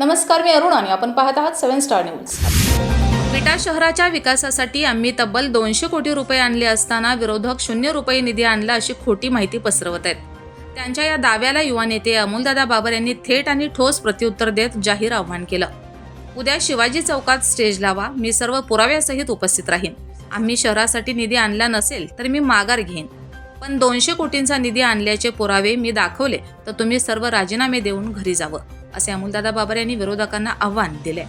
नमस्कार मी अरुण आणि आपण पाहत आहात सेव्हन स्टार न्यूज. विटा शहराच्या विकासासाठी आम्ही तब्बल दोनशे कोटी रुपये आणले असताना विरोधक शून्य रुपये निधी आणला अशी खोटी माहिती पसरवत आहेत. त्यांच्या या दाव्याला युवा नेते अमोलदादा बाबर यांनी थेट आणि ठोस प्रत्युत्तर देत जाहीर आव्हान केलं. उद्या शिवाजी चौकात स्टेज लावा मी सर्व पुराव्यासहित उपस्थित राहीन. आम्ही शहरासाठी निधी आणला नसेल तर मी माघार घेईन. पण दोनशे कोटींचा निधी आणल्याचे पुरावे मी दाखवले तर तुम्ही सर्व राजीनामे देऊन घरी जावं असे अमोलदादा बाबर यांनी विरोधकांना आव्हान दिले.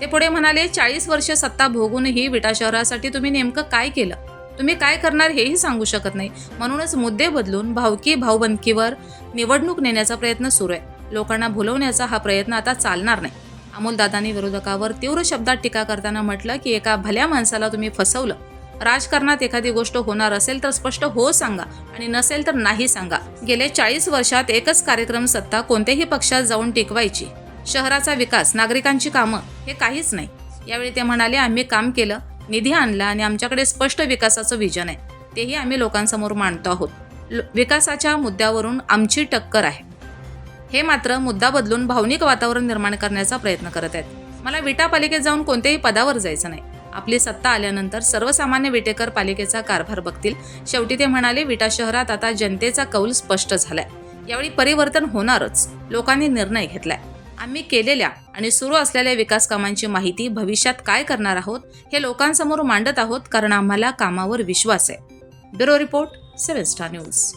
ते पुढे म्हणाले चाळीस वर्ष सत्ता भोगूनही विटा शहरासाठी तुम्ही नेमकं काय केलं? तुम्ही काय करणार हेही सांगू शकत नाही. म्हणूनच मुद्दे बदलून भावकी भावबंदकीवर निवडणूक नेण्याचा प्रयत्न सुरू आहे. लोकांना भुलवण्याचा हा प्रयत्न आता चालणार नाही. अमोलदादांनी विरोधकावर तीव्र शब्दात टीका करताना म्हटलं की एका भल्या माणसाला तुम्ही फसवलं राजकारणात एखादी गोष्ट होणार असेल तर स्पष्ट हो सांगा आणि नसेल तर नाही सांगा. गेले चाळीस वर्षात एकच कार्यक्रम सत्ता कोणत्याही पक्षात जाऊन टिकवायची. शहराचा विकास नागरिकांची कामं हे काहीच नाही. यावेळी ते म्हणाले आम्ही काम केलं निधी आणला आणि आमच्याकडे स्पष्ट विकासाचं विजन आहे. तेही आम्ही लोकांसमोर मांडतो आहोत. विकासाच्या मुद्द्यावरून आमची टक्कर आहे. हे मात्र मुद्दा बदलून भावनिक वातावरण निर्माण करण्याचा प्रयत्न करत आहेत. मला विटा पालिकेत जाऊन कोणत्याही पदावर जायचं नाही. आपली सत्ता आल्यानंतर सर्वसामान्य विटेकर पालिकेचा कारभार बघतील. शेवटी ते म्हणाले विटा शहरात आता जनतेचा कौल स्पष्ट झालाय. यावेळी परिवर्तन होणारच. लोकांनी निर्णय घेतलाय. आम्ही केलेल्या आणि सुरू असलेल्या विकास कामांची माहिती भविष्यात काय करणार आहोत हे लोकांसमोर मांडत आहोत कारण आम्हाला कामावर विश्वास आहे. Bureau report seven star news.